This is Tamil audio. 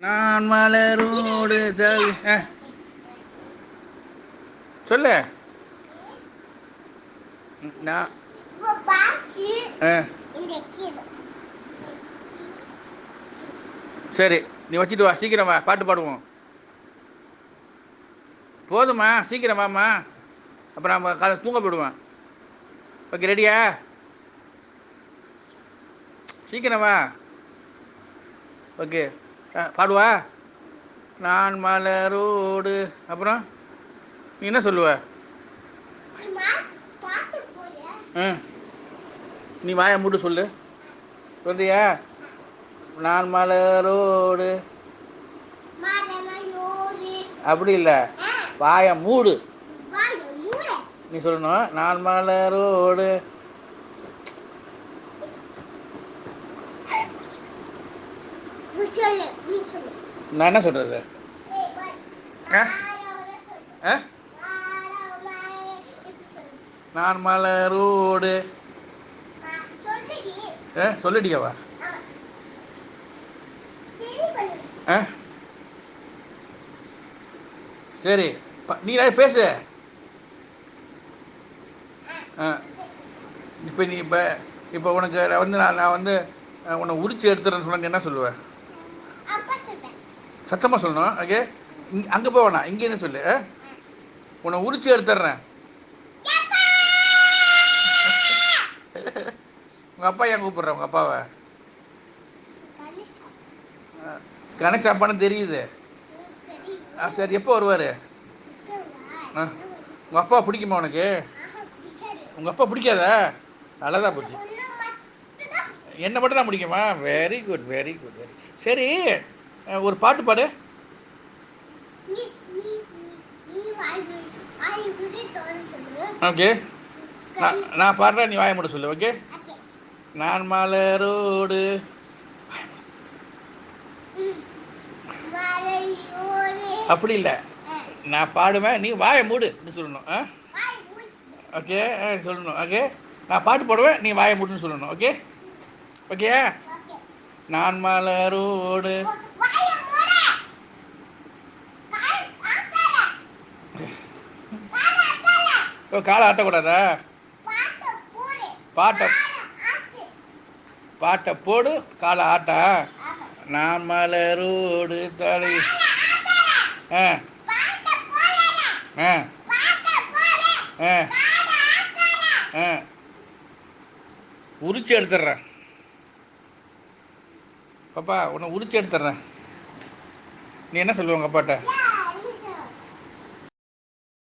நான் மலரோடு ஆ. சொல்லு. நான் ஆ சரி நீ வச்சுட்டு வா சீக்கிரம் வா பாட்டு பாடுவோம். போதுமா சீக்கிரம் வாம்மா. அப்புறம் நம்ம காலை தூங்க போயிடுவேன் ஓகே ரெடியா? சீக்கிரம் வா. ஓகே. பாடுவா? நான் மலரோடு. அப்புறம்? நீ என்ன சொல்லுவ? ம். நீ வாயை மூட்டு சொல்லு. சொல்றியா? நான் மலரோடு. அப்படி இல்லை. ஆ. வாயை மூடு. வாய மூட. நீ சொல்லணும். நான் மலரோடு நீ சொல்லு நீ சொல்லு நான் என்ன சொல்றது? ஆ? ஆ? நான் மலரோடு. ரோடு ஆ சொல்லிட்டியாவா? ஆ? சரி நீ பேசு. ஆ. இப்போ நீ இப்போ இப்போ உனக்கு நான் வந்து நான் நான் வந்து உன்னை உரிச்சு எடுத்துறேன்னு சொன்னா என்ன சொல்லுவேன் சத்தமாக சொல்லணும்? ஓகே அங்கே போக வேணாம். இங்கே என்ன சொல்லு? உன்னை உரிச்சு எடுத்துடுறேன். உங்கள் அப்பா ஏன் கூப்பிட்ற? உங்கள் அப்பாவை? கணேஷ் அப்பான்னு தெரியுது. ஆ சரி எப்போ வருவார்? ஆ. உங்கள் அப்பா பிடிக்குமா உனக்கு? உங்கள் அப்பா பிடிக்காதா? நல்லதா போச்சு. என்ன மட்டும் தான் பிடிக்குமா very good very good very சரி ஒரு பாட்டு பாடு. ஓகே. நான் நான் பாடுறேன் நீ வாய மட்டும் சொல்லு ஓகே? நான் மலரோடு. அப்படி இல்லை. நான் பாடுவேன் நீ வாயை மூடு சொல்லணும் ஆ? ஓகே சொல்லணும் ஓகே? நான் பாட்டு பாடுவேன் நீ வாயை மூடுன்னு சொல்லணும் ஓகே? ஓகே? ஓகே. நான் மலரோடு வாய மூடு கால் ஆட்டாத கால் ஓ காலை ஆட்டக்கூடாதா? பாட்டு போடு. பாட்டை போடு காலை ஆட்டா? நான் மலரோடு தலை ஆ. ஆ. ஆ. ஆ. உரிச்சு எடுத்துட்றேன். பாப்பா உன்னை உரிச்சு எடுத்துட்றேன். நீ என்ன சொல்லுவ உங்கள் அப்பாட்ட?